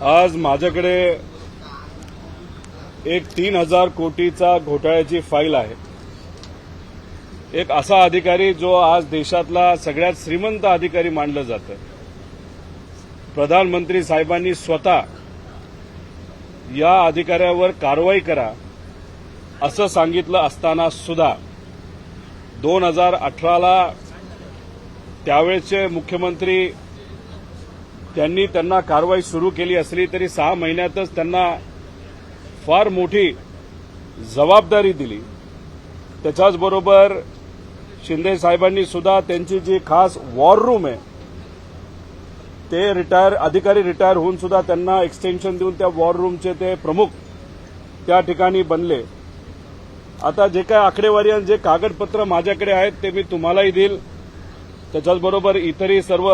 आज माझ्याकडे एक तीन हजार कोटीचा घोटाळ्याची फाईल आहे. एक असा अधिकारी जो आज देशातला सगळ्यात श्रीमंत अधिकारी मानलं जातं प्रधानमंत्री साहेबांनी स्वतः या अधिकाऱ्यावर कारवाई करा असं सांगितलं असताना सुद्धा दोन हजार अठराला त्यावेळचे मुख्यमंत्री त्यांनी त्यांना कारवाई सुरू केली असली तरी सहा महिन्यातच त्यांना फार मोठी जबाबदारी दिली. त्याच्याचबरोबर शिंदे साहेबांनी सुद्धा त्यांची जी खास वॉर रूम आहे ते रिटायर अधिकारी रिटायर होऊन सुद्धा त्यांना एक्सटेन्शन देऊन त्या वॉर रूमचे ते प्रमुख त्या ठिकाणी बनले. आता जे काय आकडेवारी आणि जे कागदपत्र माझ्याकडे आहेत ते मी तुम्हालाही देईल. त्याच्याचबरोबर इतरही सर्व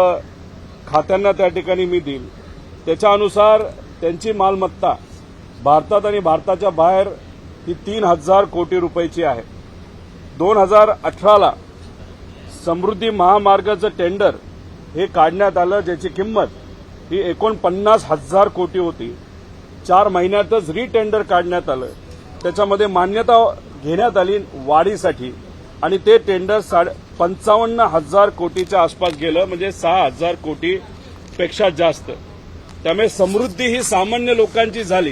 खात्यांना त्या ठिकाणी मी देईल त्याच्या अनुसार त्यांची मालमत्ता भारतात आणि भारताच्या बाहेर ही तीन हजार कोटी रुपयाची आहे. दोन हजार अठराला समृद्धी महामार्गाचं टेंडर हे काढण्यात आलं ज्याची किंमत ही एकोणपन्नास हजार कोटी होती. चार महिन्यातच रिटेंडर काढण्यात आलं. त्याच्यामध्ये मान्यता घेण्यात आली वाढीसाठी. आणि ते टेंडर साडे पंचावन्न हजार कोटीच्या आसपास गेलं म्हणजे सहा हजार कोटी पेक्षा जास्त. त्यामुळे समृद्धी ही सामान्य लोकांची झाली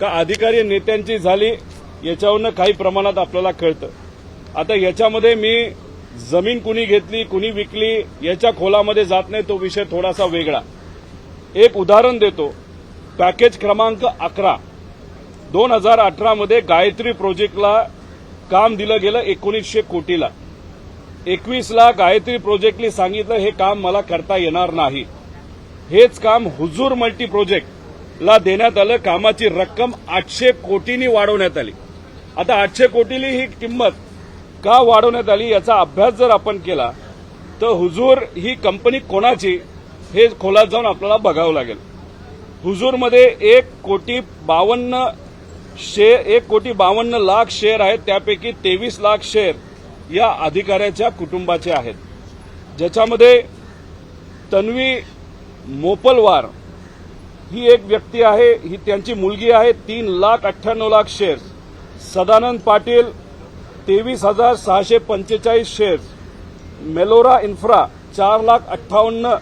का अधिकारी नेत्यांची झाली याच्यावरनं काही प्रमाणात आपल्याला कळतं. आता याच्यामध्ये मी जमीन कुणी घेतली कुणी विकली याच्या खोलामध्ये जात नाही तो विषय थोडासा वेगळा. एक उदाहरण देतो. पॅकेज क्रमांक अकरा. दोन हजार अठरामध्ये गायत्री प्रोजेक्टला काम दिलं गेलं एकोणीसशे कोटीला. एकवीसला गायत्री प्रोजेक्टने सांगितलं हे काम मला करता येणार नाही. हेच काम हुजूर मल्टी प्रोजेक्टला देण्यात आलं कामाची रक्कम आठशे कोटींनी वाढवण्यात आली. आता आठशे कोटीली ही किंमत का वाढवण्यात आली याचा अभ्यास जर आपण केला तर हुजूर ही कंपनी कोणाची हे खोलात जाऊन आपल्याला बघावं लागेल. हुजूरमध्ये एक कोटी बावन्न शेअर एक कोटी बावन्न लाख शेअर आहेत त्यापैकी तेवीस लाख शेअर या अधिकाऱ्याच्या कुटुंबाचे आहेत. ज्याच्यामध्ये तन्वी मोपलवार ही एक व्यक्ती आहे ही त्यांची मुलगी आहे तीन लाख अठ्ठ्याण्णव लाख शेअर्स सदानंद पाटील तेवीस हजार सहाशे पंचेचाळीस शेअर्स मेलोरा इन्फ्रा चार लाख अठ्ठावन्न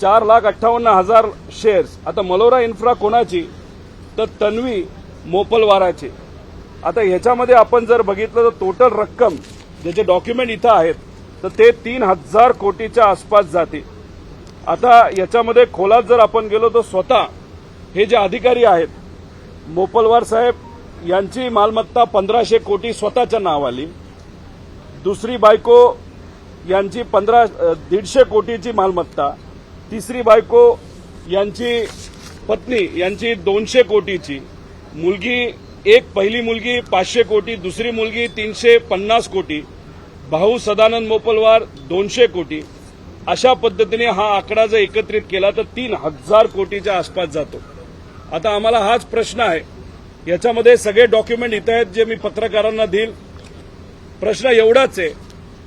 चार लाख अठ्ठावन्न हजार शेअर्स आता मलोरा इन्फ्रा कोणाची? तर तन्वी मोपलवाराची. आता ह्याच्यामध्ये आपण जर बघितलं तर टोटल रक्कम ज्याचे डॉक्युमेंट इथं आहेत तर ते तीन हजार कोटीच्या आसपास जाते. आता याच्यामध्ये खोलात जर आपण गेलो तर स्वतः हे जे अधिकारी आहेत मोपलवार साहेब यांची मालमत्ता पंधराशे कोटी स्वतःच्या नावाली. दुसरी बायको यांची पंधरा दीडशे कोटीची मालमत्ता. तिसरी बायको यांची पत्नी यांची दोनशे कोटीची. मुलगी एक पहिली मुलगी पाचशे कोटी दुसरी मुलगी तीनशे पन्नास कोटी भाऊ सदानंद मोपलवार दोनशे कोटी. अशा पद्धतीने हा आकडा जर एकत्रित केला तर तीन हजार कोटीच्या आसपास जातो. आता आम्हाला हाच प्रश्न आहे. याच्यामध्ये सगळे डॉक्युमेंट इथं आहेत जे मी पत्रकारांना देईल. प्रश्न एवढाच आहे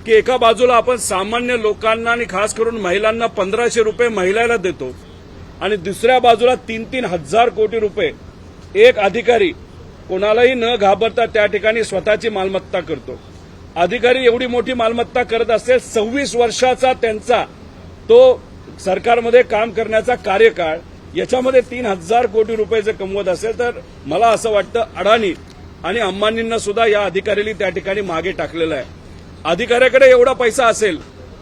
की एका बाजूला आपण सामान्य लोकांना आणि खास करून महिलांना पंधराशे रुपये महिलाला देतो आणि दुसऱ्या बाजूला तीन तीन हजार कोटी रुपये. एक अधिकारी कोणालाही न घाबरता त्या ठिकाणी स्वतःची मालमत्ता करतो. अधिकारी एवढी मोठी मालमत्ता करत असेल सव्वीस वर्षाचा त्यांचा तो सरकारमध्ये काम करण्याचा कार्यकाळ याच्यामध्ये तीन हजार कोटी रुपये जर कमवत असेल तर मला असं वाटतं अडाणी आणि अंबानींना सुद्धा या अधिकाऱ्यांनी त्या ठिकाणी मागे टाकलेलं आहे. अधिकाऱ्याकडे एवढा पैसा असेल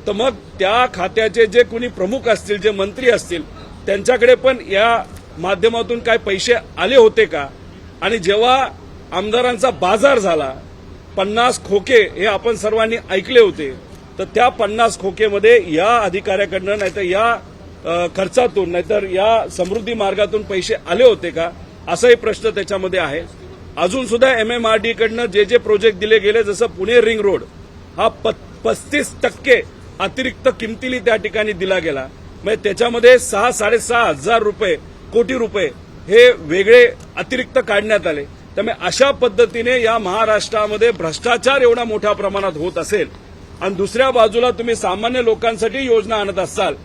तर मग त्या खात्याचे जे कुणी प्रमुख असतील जे मंत्री असतील त्यांच्याकडे पण या माध्यमातून काय पैसे आले होते का? आणि जेव्हा आमदारांचा बाजार झाला पन्नास खोके हे आपण सर्वांनी ऐकले होते तर त्या पन्नास खोकेमध्ये या अधिकाऱ्याकडनं नाहीतर या खर्चातून नाहीतर या समृद्धी मार्गातून पैसे आले होते का? असाही प्रश्न त्याच्यामध्ये आहे. अजून सुद्धा एमएमआरडीकडनं जे जे प्रोजेक्ट दिले गेले जसं पुणे रिंग रोड हा पस्तीस टक्के अतिरिक्त किमतीली त्या ठिकाणी दिला गेला. म्हणजे त्याच्यामध्ये सहा साडेसहा हजार रुपये कोटी रुपये हे वेगळे अतिरिक्त काढण्यात आले. त्यामुळे अशा पद्धतीने या महाराष्ट्रामध्ये भ्रष्टाचार एवढा मोठ्या प्रमाणात होत असेल आणि दुसऱ्या बाजूला तुम्ही सामान्य लोकांसाठी योजना आणत असाल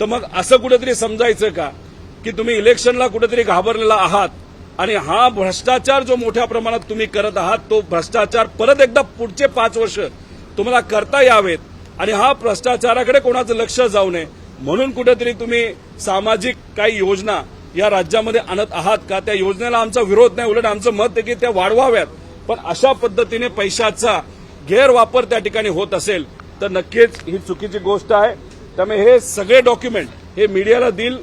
तर मग असं कुठेतरी समजायचं का? की तुम्ही इलेक्शनला कुठेतरी घाबरलेला आहात आणि हा भ्रष्टाचार जो मोठ्या प्रमाणात तुम्ही करत आहात तो भ्रष्टाचार परत एकदा पुढचे पाच वर्ष तुम्हाला करता यावेत आणि हा भ्रष्टाचाराकडे कोणाचं लक्ष जाऊ नये. म्हणून कुठेतरी तुम्ही सामाजिक काही योजना या राज्यामध्ये आणत आहात का? त्या योजनेला आमचा विरोध नाही. उलट आमचं मत आहे की त्या वाढवाव्यात. पण अशा पद्धतीने पैशाचा गैरवापर त्या ठिकाणी होत असेल तर नक्कीच ही चुकीची गोष्ट आहे. त्यामुळे हे सगळे डॉक्युमेंट हे मीडियाला देईल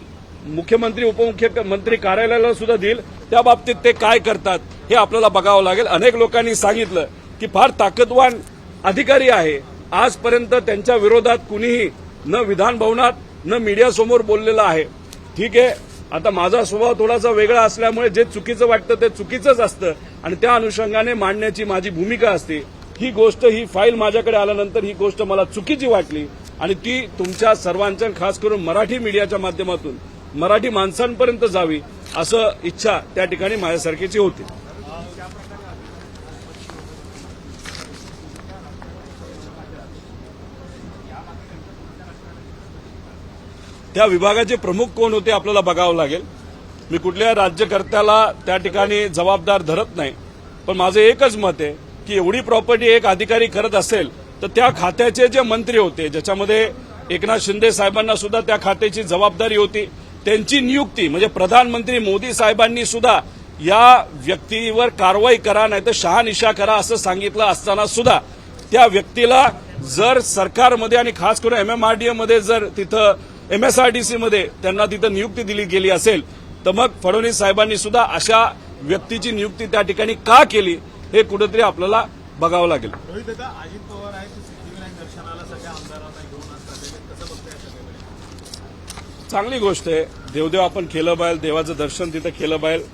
मुख्यमंत्री उपमुख्यमंत्री कार्यालयाला सुद्धा देईल. त्या बाबतीत ते काय करतात हे आपल्याला बघावं लागेल. अनेक लोकांनी सांगितलं की फार ताकदवान अधिकारी आहे. आजपर्यंत त्यांच्या विरोधात कुणीही न विधान भवनात न मीडियासमोर बोललेलं आहे. ठीक आहे? आता माझा स्वभाव थोडासा वेगळा असल्यामुळे जे चुकीचं वाटतं ते चुकीचंच असतं. आणि त्या अनुषंगाने मांडण्याची माझी भूमिका असते. ही गोष्ट ही फाईल माझ्याकडे आल्यानंतर ही गोष्ट मला चुकीची वाटली. आणि ती तुमच्या सर्वांच्या खास करून मराठी मीडियाच्या माध्यमातून मराठी माणसांपर्यंत जावी असं इच्छा त्या ठिकाणी माझ्यासारखीची होती. त्या विभागाचे प्रमुख कोण होते आपल्याला बघावं लागेल. मी कुठल्या राज्यकर्त्याला त्या ठिकाणी जबाबदार धरत नाही. पण माझं एकच मत आहे की एवढी प्रॉपर्टी एक अधिकारी करत असेल तर त्या खात्याचे जे मंत्री होते ज्याच्यामध्ये एकनाथ शिंदे साहेबांना सुद्धा त्या खात्याची जबाबदारी होती त्यांची नियुक्ती म्हणजे प्रधानमंत्री मोदी साहेबांनी सुद्धा या व्यक्तीवर कारवाई करा नाही तर शहानिशा करा असं सांगितलं असताना सुद्धा त्या व्यक्तीला जर सरकारमध्ये आणि खास करून एमएमआरडीए मध्ये जर तिथं एमएसआरडीसी मध्ये त्यांना तिथं नियुक्ती दिली गेली असेल तर मग फडणवीस साहेबांनी सुद्धा अशा व्यक्तीची नियुक्ती त्या ठिकाणी का केली हे कुठेतरी आपल्याला बघावं लागेल. चांगली गोष्ट आहे. देवदेव आपण केलं पाहिजे देवाचं दर्शन तिथं केलं पाहिजे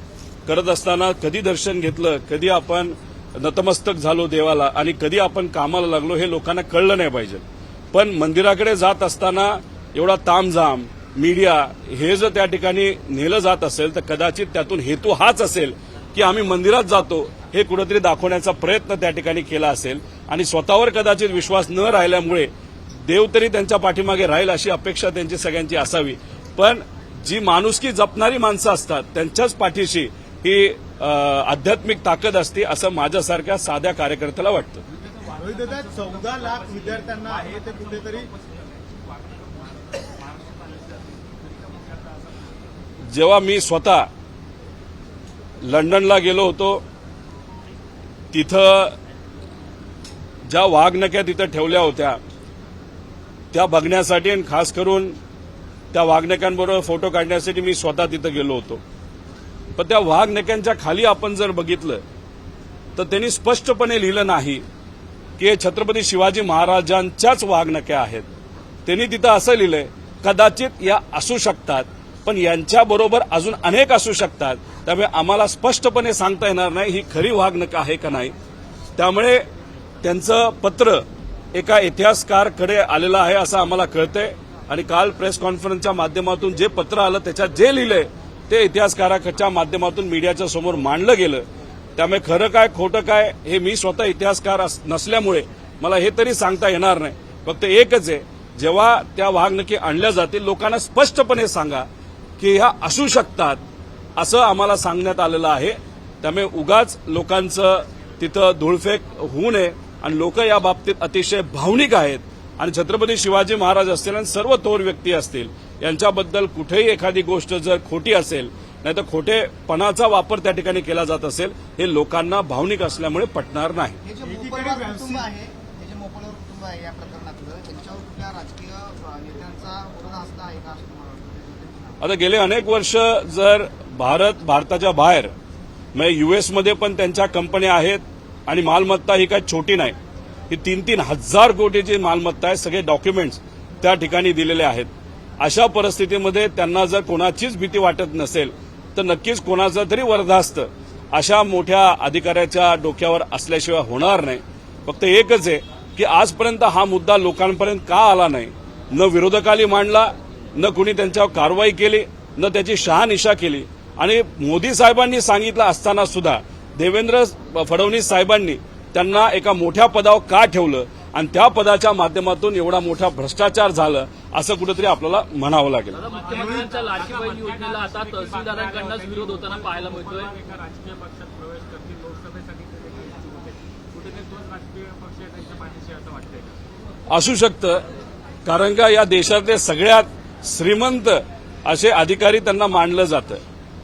करत असताना कधी दर्शन घेतलं कधी आपण नतमस्तक झालो देवाला आणि कधी आपण कामाला लागलो हे लोकांना कळलं नाही पाहिजे. पण मंदिराकडे जात असताना एवढा तामझाम मीडिया हे जर त्या ठिकाणी नेलं जात असेल तर कदाचित त्यातून हेतू हाच असेल की आम्ही मंदिरात जातो हे कुठेतरी दाखवण्याचा प्रयत्न त्या ठिकाणी केला असेल. आणि स्वतःवर कदाचित विश्वास न राहिल्यामुळे देव तरी त्यांच्या पाठीमागे राहील अशी अपेक्षा त्यांची सगळ्यांची असावी. पण जी माणुसकी जपणारी माणसं असतात त्यांच्याच पाठीशी ही आध्यात्मिक ताकद असते असं माझ्यासारख्या साध्या कार्यकर्त्याला वाटतं. चौदा लाख विद्यार्थ्यांना आहे ते कुठेतरी जेव्हा मी स्वतः लंडनला गेलो होतो तिथं ज्या वाघनक्या तिथं ठेवल्या होत्या त्या बघण्यासाठी आणि खास करून त्या वाघनक्यांबरोबर फोटो काढण्यासाठी मी स्वतः तिथं गेलो होतो. पण त्या वाघनक्यांच्या खाली आपण जर बघितलं तर त्यांनी स्पष्टपणे लिहिलं नाही की हे छत्रपती शिवाजी महाराजांच्याच वाघनक्या आहेत. त्यांनी तिथं असं लिहिलंय कदाचित या असू शकतात पण यांच्याबरोबर अजून अनेक असू शकतात. त्यामुळे आम्हाला स्पष्टपणे सांगता येणार नाही ही खरी वागणूक आहे का नाही. त्यामुळे त्यांचं पत्र एका इतिहासकारकडे आलेलं आहे असं आम्हाला कळतंय. आणि काल प्रेस कॉन्फरन्सच्या माध्यमातून जे पत्र आलं त्याच्यात जे लिहिलंय ते इतिहासकाराच्या माध्यमातून मीडियाच्या समोर मांडलं गेलं. त्यामुळे खरं काय खोटं काय हे मी स्वतः इतिहासकार अस- नसल्यामुळे मला हे तरी सांगता येणार नाही. फक्त एकच आहे जेव्हा त्या वाघनकी आणल्या जातील लोकांना स्पष्टपणे सांगा. की ह्या असू शकतात असं आम्हाला सांगण्यात आलेलं आहे. त्यामुळे उगाच लोकांचं तिथं धुळफेक होऊ नये आणि लोक या बाबतीत अतिशय भावनिक आहेत. आणि छत्रपती शिवाजी महाराज असतील आणि सर्व थोर व्यक्ती असतील यांच्याबद्दल कुठेही एखादी गोष्ट जर खोटी असेल नाही तर खोटेपणाचा वापर त्या ठिकाणी केला जात असेल हे लोकांना भावनिक असल्यामुळे पटणार नाही हे जे एकीकडे मोपलवार व्यावसायिक- कुटुंब आहे हे जे मोपलवार कुटुंब आहे या प्रकरणातलं त्यांच्यावर कुठल्या राजकीय अ, नेत्यांचा विरोध असला आहे का असं तुम्हाला वाटतं आता गेले अनेक वर्ष जर भारत भारताच्या बाहेर म्हणजे युएसमध्ये पण त्यांच्या कंपन्या आहेत आणि मालमत्ता ही काही छोटी नाही. ही तीन तीन हजार कोटीची मालमत्ता आहे सगळे डॉक्युमेंट्स त्या ठिकाणी दिलेले आहेत. अशा परिस्थितीमध्ये त्यांना जर कोणाचीच भीती वाटत नसेल तर नक्कीच कोणाचं तरी वरदास्त अशा मोठ्या अधिकाऱ्याच्या डोक्यावर असल्याशिवाय होणार नाही. फक्त एकच आहे की आजपर्यंत हा मुद्दा लोकांपर्यंत का आला नाही? न विरोधकाली मांडला न कुणी त्यांच्यावर कारवाई केली न त्याची शहानिशा केली. आणि मोदी साहेबांनी सांगितलं असताना सुद्धा देवेंद्र फडणवीस साहेबांनी त्यांना एका मोठ्या पदावर का ठेवलं? आणि त्या पदाच्या माध्यमातून एवढा मोठा भ्रष्टाचार झालं असं कुठेतरी आपल्याला म्हणावं लागेल? असू शकतं कारण का या देशातले सगळ्यात श्रीमंत असे अधिकारी त्यांना मानलं जातं.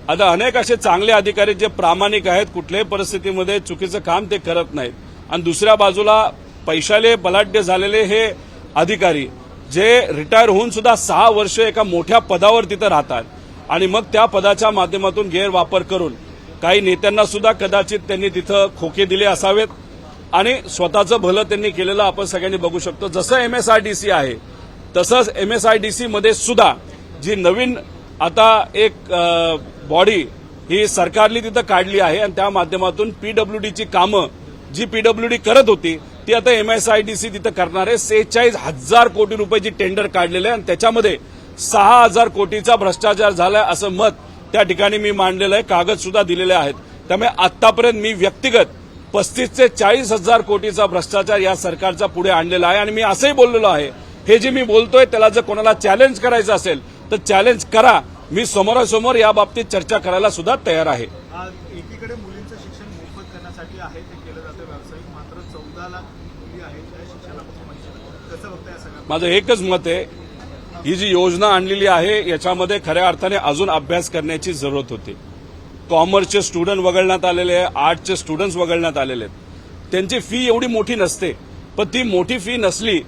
आता अनेक असे चांगले अधिकारी जे प्रामाणिक आहेत कुठल्याही परिस्थितीमध्ये चुकीचं काम ते करत नाहीत. आणि दुसऱ्या बाजूला पैशाले बलाढ्य झालेले हे अधिकारी जे रिटायर होऊन सुद्धा सहा वर्ष एका मोठ्या पदावर तिथं राहतात. आणि मग त्या पदाच्या माध्यमातून गैरवापर करून काही नेत्यांना सुद्धा कदाचित त्यांनी तिथं खोके दिले असावेत. आणि स्वतःचं भलं त्यांनी केलेलं आपण सगळ्यांनी बघू शकतो. जसं एमएसआरडीसी आहे तसंच एम एस आय डी सीमध्ये सुद्धा जी नवीन आता एक बॉडी ही सरकारने तिथं काढली आहे आणि त्या माध्यमातून पीडब्ल्यूडीची कामं जी पीडब्ल्यूडी करत होती ती आता एमएसआयडीसी तिथं करणार आहे. सेहेचाळीस हजार कोटी रुपयाची टेंडर काढलेलं आहे आणि त्याच्यामध्ये सहा हजार कोटीचा भ्रष्टाचार झालाय असं मत त्या ठिकाणी मी मांडलेलं आहे. कागद सुद्धा दिलेले आहेत. त्यामुळे आतापर्यंत मी व्यक्तिगत पस्तीस ते चाळीस हजार कोटीचा भ्रष्टाचार या सरकारचा पुढे आणलेला आहे आणि मी असंही बोललेलो आहे हे जे मी बोलतोय त्याला जर कोणाला चॅलेंज करायचं असेल तर चॅलेंज करा. मी समोरासमोर या बाबतीत चर्चा करायला सुद्धा तयार आहे. एकीकडे मुलींचं शिक्षण मोफत करण्यासाठी आहे ते केलं जातं व्यावसायिक. मात्र चौदा लाख मुली आहेत शिक्षणापासून. कसं बघताय माझं एकच मत आहे ही जी योजना आणलेली आहे याच्यामध्ये खऱ्या अर्थाने अजून अभ्यास करण्याची जरूरत होती. कॉमर्सचे स्टुडंट वगळण्यात आलेले आहे आर्टचे स्टुडंट्स वगळण्यात आलेले आहेत. त्यांची फी एवढी मोठी नसते पण ती मोठी फी नसली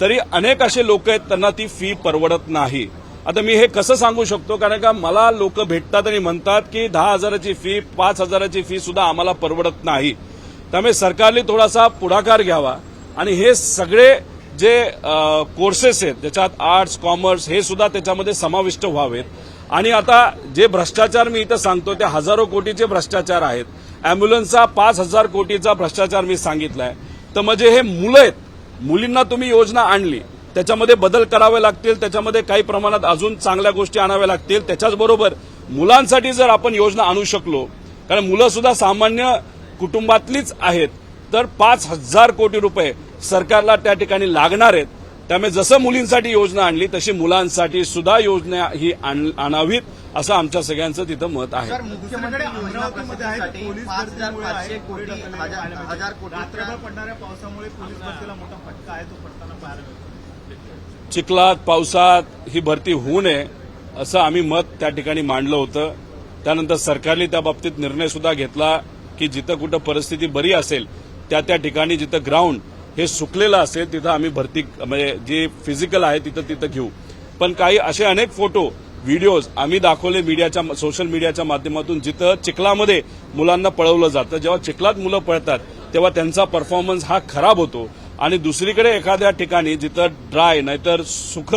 तरी अनेक असे लोक आहेत त्यांना ती फी परवडत नाही. आता मी हे कसं सांगू शकतो? कारण का मला लोक भेटतात आणि म्हणतात की दहा हजाराची फी पाच हजाराची फी सुद्धा आम्हाला परवडत नाही. त्यामुळे सरकारने थोडासा पुढाकार घ्यावा. आणि हे सगळे जे कोर्सेस आहेत ज्याच्यात आर्ट्स कॉमर्स हे सुद्धा त्याच्यामध्ये समाविष्ट व्हावेत. आणि आता जे भ्रष्टाचार मी इथं सांगतो ते हजारो कोटीचे भ्रष्टाचार आहेत. अँब्युलन्सचा पाच हजार कोटीचा भ्रष्टाचार मी सांगितलाय. तर म्हणजे हे मुलं आहेत. मुलींना तुम्ही योजना आणली त्याच्यामध्ये बदल करावे लागतील त्याच्यामध्ये काही प्रमाणात अजून चांगल्या गोष्टी आणाव्या लागतील त्याच्याचबरोबर मुलांसाठी जर आपण योजना आणू शकलो कारण मुलं सुद्धा सामान्य कुटुंबातलीच आहेत तर पाच हजार कोटी रुपये सरकारला त्या ठिकाणी लागणार आहेत. त्यामुळे जसं मुलींसाठी योजना आणली तशी मुलांसाठी सुद्धा योजना ही आण- आणावीत. असं आमच्या सगळ्यांचं तिथं मत आहे. चिखलात पावसात ही भरती होऊ नये असं आम्ही मत त्या ठिकाणी मांडलं होतं. त्यानंतर सरकारने त्या बाबतीत निर्णय सुद्धा घेतला की जिथं कुठं परिस्थिती बरी असेल त्या त्या ठिकाणी जिथं ग्राउंड हे सुकलेलं असेल तिथं आम्ही भरती म्हणजे जे फिजिकल आहे तिथं तिथं घेऊ. पण काही असे अनेक फोटो व्हिडिओज आम्ही दाखवले मीडियाच्या सोशल मीडियाच्या माध्यमातून जिथं चिखलामध्ये मुलांना पळवलं जातं. जेव्हा चिखलात मुलं पळतात तेव्हा त्यांचा परफॉर्मन्स हा खराब होतो. आणि दुसरीकडे एखाद्या ठिकाणी जिथं ड्राय नाहीतर सुख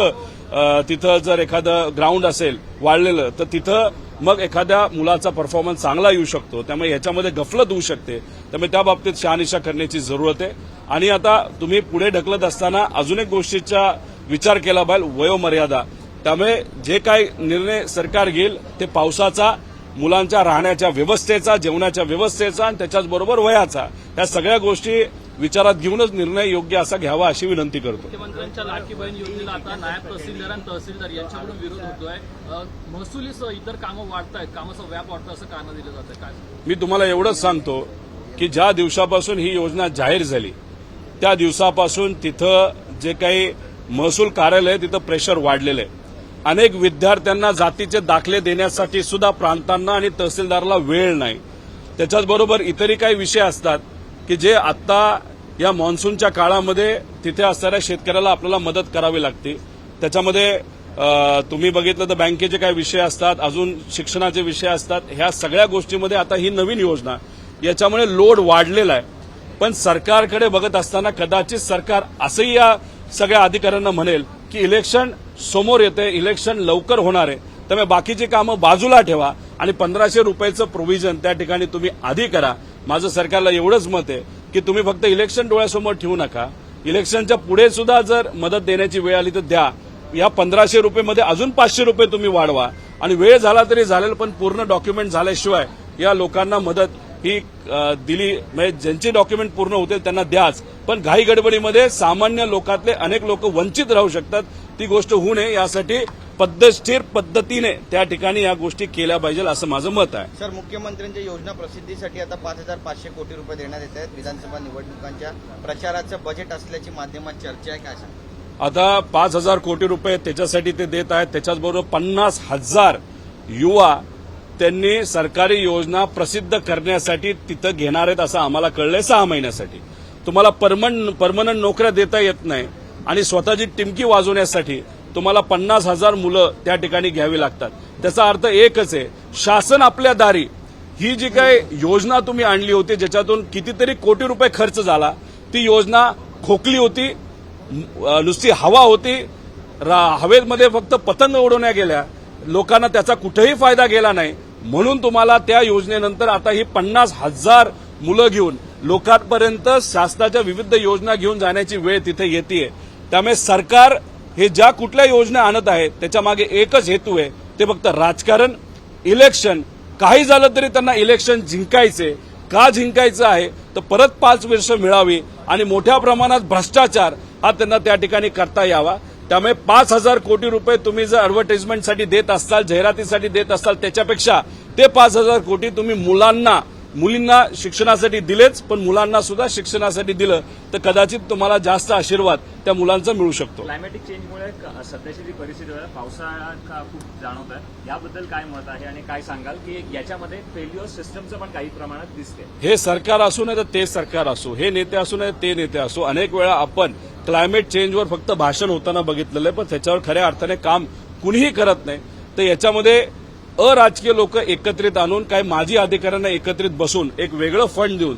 तिथं जर एखादं ग्राउंड असेल वाळलेलं तर तिथं मग एखाद्या मुलाचा परफॉर्मन्स चांगला येऊ शकतो. त्यामुळे याच्यामध्ये गफलत होऊ शकते. त्यामुळे त्या बाबतीत शहानिशा करण्याची जरूरत आहे. आणि आता तुम्ही पुढे ढकलत असताना अजून एक गोष्टीचा विचार केला पाहिजे वयोमर्यादा. त्यामुळे जे काही निर्णय सरकार घेईल ते पावसाचा मुलांच्या राहण्याच्या व्यवस्थेचा जेवणाच्या व्यवस्थेचा आणि त्याच्याचबरोबर वयाचा या सगळ्या गोष्टी विचारात घेऊनच निर्णय योग्य असा घ्यावा अशी विनंती करतो. मुख्यमंत्र्यांच्या लाडकी बहीण योजनेला आता नायब तहसीलदार आणि तहसीलदार यांच्याकडून विरोध होतोय. इतर कामं वाढतायत कामाचा व्याप वाढतो असं कारणं दिलं जातं काय मी तुम्हाला एवढंच सांगतो की ज्या दिवसापासून ही योजना जाहीर झाली त्या दिवसापासून तिथं जे काही महसूल कार्यालय तिथं प्रेशर वाढलेलं आहे. अनेक विद्यार्थ्यांना जातीचे दाखले देण्यासाठी सुद्धा प्रांतांना आणि तहसीलदारला वेळ नाही. त्याच्याचबरोबर इतरही काही विषय असतात की जे आत्ता या मान्सूनच्या काळामध्ये तिथे असणाऱ्या शेतकऱ्याला आपल्याला मदत करावी लागते. त्याच्यामध्ये तुम्ही बघितलं तर बँकेचे काही विषय असतात अजून शिक्षणाचे विषय असतात. ह्या सगळ्या गोष्टीमध्ये आता ही नवीन योजना याच्यामुळे लोड वाढलेला आहे. पण सरकारकडे बघत असताना कदाचित सरकार असंही या सगळ्या अधिकाऱ्यांना म्हणेल की इलेक्शन समोर येते इलेक्शन लवकर होणार आहे. त्यामुळे बाकीची कामं बाजूला ठेवा आणि पंधराशे रुपयाचं प्रोव्हिजन त्या ठिकाणी तुम्ही आधी करा. माझं सरकारला एवढंच मत आहे की तुम्ही फक्त इलेक्शन डोळ्यासमोर ठेवू नका. इलेक्शनच्या पुढे सुद्धा जर मदत देण्याची वेळ आली तर द्या. या पंधराशे रुपयेमध्ये अजून पाचशे रुपये तुम्ही वाढवा. आणि वेळ झाला तरी झालेलं पण पूर्ण डॉक्युमेंट झाल्याशिवाय या लोकांना मदत ही दिली म्हणजे ज्यांचे डॉक्युमेंट पूर्ण होतील त्यांना द्याच. पण घाई गडबडीमध्ये सामान्य लोकातले अनेक लोक वंचित राहू शकतात. ती गोष्ट होऊ नये. यासाठी पद्धतशीर पद्धतीने त्या ठिकाणी या गोष्टी केल्या पाहिजे असं माझं मत आहे. सर मुख्यमंत्र्यांच्या योजना प्रसिद्धीसाठी आता पाच हजार पाचशे कोटी रुपये देण्यात येत आहेत. विधानसभा निवडणुकांच्या प्रचाराचं बजेट असल्याची माध्यमात चर्चा आहे. काय सांगा आता पाच हजार कोटी रुपये त्याच्यासाठी ते देत आहेत. त्याच्याचबरोबर पन्नास हजार युवा त्यांनी सरकारी योजना प्रसिद्ध करण्यासाठी तिथं घेणार आहेत असं आम्हाला कळलंय सहा महिन्यासाठी. तुम्हाला परमन परमनंट नोकऱ्या देता येत नाही आणि स्वतःची टिमकी वाजवण्यासाठी तुम्हाला पन्नास हजार मुलं त्या ठिकाणी घ्यावी लागतात. त्याचा अर्थ एकच आहे शासन आपल्या दारी. ही जी काही योजना तुम्ही आणली होती ज्याच्यातून कितीतरी कोटी रुपये खर्च झाला ती योजना खोकली होती नुसती हवा होती रा- हवेमध्ये फक्त पतंग उडवण्या गेल्या लोकांना त्याचा कुठेही फायदा गेला नाही म्हणून तुम्हाला त्या योजनेनंतर आता ही पन्नास हजार मुलं घेऊन लोकांपर्यंत शासनाच्या विविध योजना घेऊन जाण्याची वेळ तिथे येते त्यामुळे सरकार हे ज्या कुठल्या योजना आणत आहे त्याच्यामागे एकच हेतू आहे ते फक्त राजकारण इलेक्शन. काही झालं तरी त्यांना इलेक्शन जिंकायचे. का जिंकायचं आहे? तर परत पाच वर्ष मिळावी आणि मोठ्या प्रमाणात भ्रष्टाचार हा त्यांना त्या ठिकाणी करता यावा. त्यामुळे पाच हजार कोटी रुपये तुम्ही जर ऍडव्हर्टाइजमेंटसाठी देत असाल जाहिरातीसाठी देत असाल त्याच्यापेक्षा ते पाच हजार कोटी तुम्ही मुलांना मुलींना शिक्षणासाठी दिलेच पण मुलांना सुद्धा शिक्षणासाठी दिलं तर कदाचित तुम्हाला जास्त आशीर्वाद त्या मुलांचा मिळू शकतो. क्लायमॅटिक चेंजमुळे सध्याची जी परिस्थिती आहे पावसाळा का खूप जाणवत आहे याबद्दल काय मत आहे आणि काय सांगाल की याच्यामध्ये फेल्युअर सिस्टमचं पण काही प्रमाणात दिसते हे सरकार असू नये तर ते सरकार असो हे नेते असू नये ते नेते असो अनेक वेळा आपण क्लायमेट चेंजवर फक्त भाषण होताना बघितलेलं आहे पण त्याच्यावर खऱ्या अर्थाने काम कुणीही करत नाही. तर याच्यामध्ये अराजकीय लोक एकत्रित आणून काही माजी अधिकाऱ्यांना एकत्रित बसून एक वेगळं फंड देऊन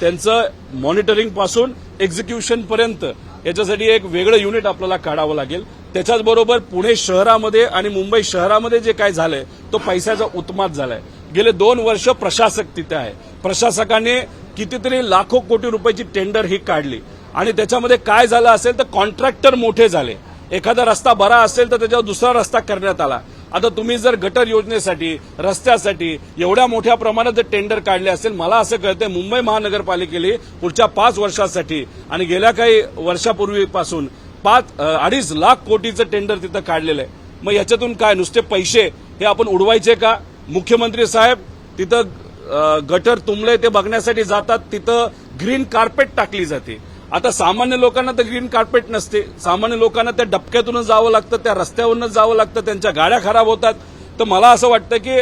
त्यांचं मॉनिटरिंगपासून एक्झिक्युशन पर्यंत याच्यासाठी एक वेगळं युनिट आपल्याला काढावं लागेल. त्याच्याचबरोबर पुणे शहरामध्ये आणि मुंबई शहरामध्ये जे काय झालंय तो पैशाचा उत्माद झालाय. गेले दोन वर्ष प्रशासक तिथे आहे. प्रशासकाने कितीतरी लाखो कोटी रुपयाची टेंडर ही काढली. आणि त्याच्यामध्ये काय झालं असेल तर कॉन्ट्रॅक्टर मोठे झाले. एखादा रस्ता बरा असेल तर त्याच्यावर दुसरा रस्ता करण्यात आला. आता तुम्ही जर गटर योजनेसाठी रस्त्यासाठी एवढ्या मोठ्या प्रमाणात जर टेंडर काढले असेल मला असं कळतंय मुंबई महानगरपालिकेने पुढच्या पाच वर्षासाठी आणि गेल्या काही वर्षापूर्वीपासून पाच अडीच लाख कोटीचं टेंडर तिथं काढलेलं आहे. मग याच्यातून काय? नुसते पैसे हे आपण उडवायचे का? मुख्यमंत्री साहेब तिथं गटर तुंबले ते बघण्यासाठी जातात तिथं ग्रीन कार्पेट टाकली जाते. आता सामान्य लोकांना तर ग्रीन कार्पेट नसते. सामान्य लोकांना त्या डबक्यातूनच जावं लागतं त्या रस्त्यावरूनच जावं लागतं त्यांच्या गाड्या खराब होतात. तर मला असं वाटतं की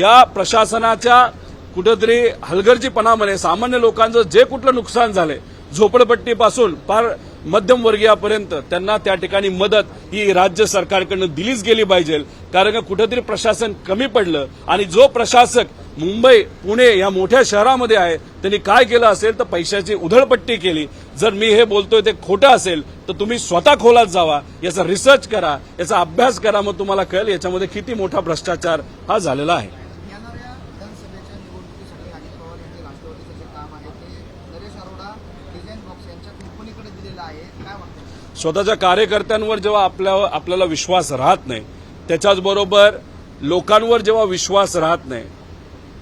या प्रशासनाच्या कुठंतरी हलगर्जीपणामध्ये सामान्य लोकांचं जे कुठलं नुकसान झालंय झोपडपट्टीपासून फार मध्यमवर्गीयापर्यंत त्यांना त्या ठिकाणी मदत ही राज्य सरकारकडनं दिलीच गेली पाहिजे. कारण का कुठंतरी प्रशासन कमी पडलं आणि जो प्रशासक मुंबई पुणे या मोठ्या शहरामध्ये आहे त्यांनी काय केलं असेल तर पैशाची उधळपट्टी केली. जर मी हे बोलतोय ते खोटं असेल तर तुम्ही स्वतः खोलात जावा. याचा रिसर्च करा याचा अभ्यास करा मग तुम्हाला कळेल याच्यामध्ये किती मोठा भ्रष्टाचार हा झालेला आहे येणाऱ्या विधानसभेच्या निवडणुकीसाठी अजित पवार यांचे राष्ट्रवादीचं जे काम आहे ते नरेश अरोडा डिझाईन बॉक्स यांच्या कंपनीकडे दिलेलं आहे काय वाटतं स्वतःच्या कार्यकर्त्यांवर जेव्हा आपल्या आपल्याला विश्वास राहत नाही त्याच्याचबरोबर लोकांवर जेव्हा विश्वास राहत नाही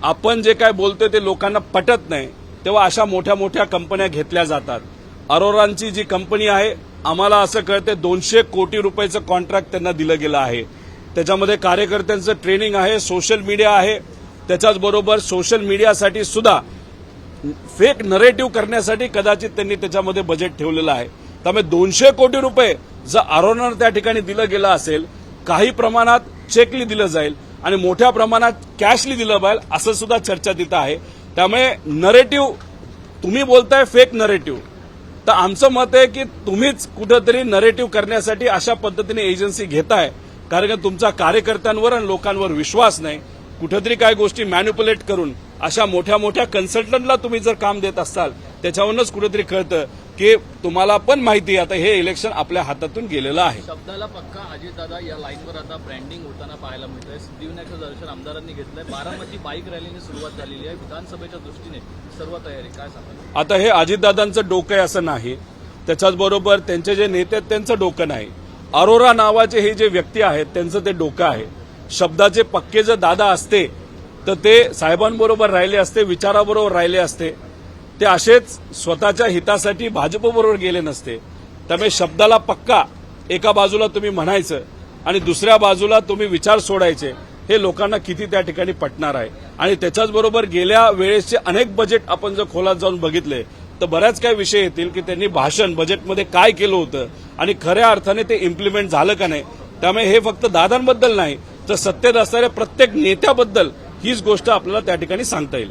आपण जे काय बोलतोय ते लोकांना पटत नाही तेव्हा अशा मोठ्या मोठ्या कंपन्या घेतल्या जातात. अरोरांची जी कंपनी आहे आम्हाला असं कळते दोनशे कोटी रुपयाचं कॉन्ट्रॅक्ट त्यांना दिलं गेलं आहे. त्याच्यामध्ये कार्यकर्त्यांचं ट्रेनिंग आहे सोशल मीडिया आहे. त्याच्याचबरोबर सोशल मीडियासाठी सुद्धा फेक नरेटिव्ह करण्यासाठी कदाचित त्यांनी त्याच्यामध्ये बजेट ठेवलेलं आहे. त्यामुळे दोनशे कोटी रुपये जर आरोनार त्या ठिकाणी दिलं गेलं असेल काही प्रमाणात चेकली दिलं जाईल आणि मोठ्या प्रमाणात कॅशली दिलं जाईल असं सुद्धा चर्चा तिथं आहे. त्यामुळे नरेटिव्ह तुम्ही बोलताय फेक नरेटिव्ह तर आमचं मत आहे की तुम्हीच कुठंतरी नरेटिव्ह करण्यासाठी अशा पद्धतीने एजन्सी घेताय. कारण का तुमचा कार्यकर्त्यांवर आणि लोकांवर विश्वास नाही. कुठंतरी काय गोष्टी मॅन्युप्युलेट करून अशा मोठ्या मोठ्या कन्सल्टंटला तुम्ही जर काम देत असाल त्याच्यावरूनच कुठेतरी कळतं. की तुम्हाला पण माहिती आहे आता हे इलेक्शन आपल्या हातातून गेलेलं आहे. शब्दाला पक्का अजितदादा या लाईनवर आता ब्रँडिंग होताना पाहायला मिळतंय. सिद्धिविनायकचं दर्शन आमदारांनी घेतलंय. बारामती बाईक रॅलीने सुरुवात झालेली आहे. विधानसभेच्या दृष्टीने सर्व तयारी काय सांगाल? आता हे अजितदादांचं डोकं आहे असं नाही. त्याच्याच बरोबर त्यांचे जे नेते आहेत त्यांचं डोकं नाही. अरोरा नावाचे हे जे व्यक्ती आहेत त्यांचं ते डोकं आहे. शब्दाचे पक्के जर दादा असते तर ते साहेबांबरोबर राहिले असते विचाराबरोबर राहिले असते. ते असेच स्वतःच्या हितासाठी भाजपबरोबर गेले नसते. त्यामुळे शब्दाला पक्का एका बाजूला तुम्ही म्हणायचं आणि दुसऱ्या बाजूला तुम्ही विचार सोडायचे हे लोकांना किती त्या ठिकाणी पटणार आहे. आणि त्याच्याच बरोबर गेल्या वेळेसचे अनेक बजेट आपण जर खोलात जाऊन बघितले तर बऱ्याच काही विषय येतील की त्यांनी भाषण बजेटमध्ये काय केलं होतं आणि खऱ्या अर्थाने ते इम्प्लिमेंट झालं का नाही. त्यामुळे हे फक्त दादांबद्दल नाही तर सत्तेत असणाऱ्या प्रत्येक नेत्याबद्दल हीच गोष्ट आपल्याला त्या ठिकाणी सांगता येईल.